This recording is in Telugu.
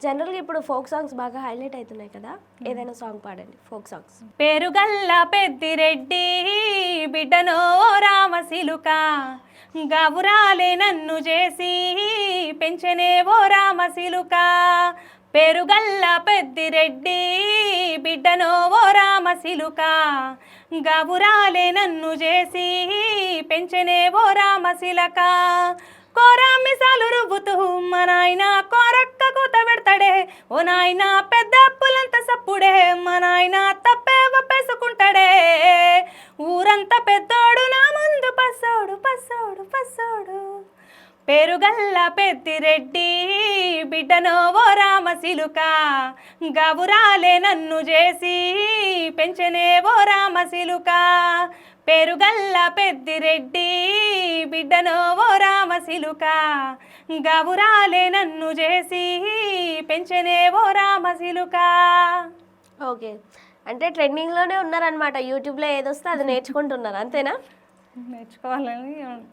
జనరల్గా ఇప్పుడు ఫోక్ సాంగ్స్ బాగా హైలైట్ అవుతున్నాయి కదా ఏదైనా సాంగ్ పాడండి ఫోక్ సాంగ్స్. పేరుగల్ల పెద్దిరెడ్డి బిడ్డనో రామశిలుక గబురాలే నన్ను చేసి పెంచనే ఓ రామశిలుక పేరుగల్ల పెద్దిరెడ్డి బిడ్డనో ఓ రామశిలుక గబురాలే నన్ను చేసి పెంచనే ఓ రామశిలక కోరామిసాలు రుబ్బుతూ మా నాయన కోరక్క ఓ నాయన పెద్ద అప్పులంత సప్పుడే. మా నాయన తప్పే ఒప్పేసుకుంటాడే ఊరంతా పెద్దోడు నా ముందు పసోడు పసోడు పసోడు పేరుగల్ల పెద్దిరెడ్డి బిడ్డనో ఓ రామశిలుక గబురాలే నన్ను చేసి పెంచనే ఓ రామశిలుక పేరుగల్ల పెద్దిరెడ్డి బిడ్డనో ఓ రామశిలుక గబురాలే నన్ను చేసి పెంచనే ఓ రామశిలుక ఓకే. అంటే ట్రెండింగ్లోనే ఉన్నారనమాట యూట్యూబ్లో ఏదొస్తే అది నేర్చుకుంటున్నారు. అంతేనా? నేర్చుకోవాలని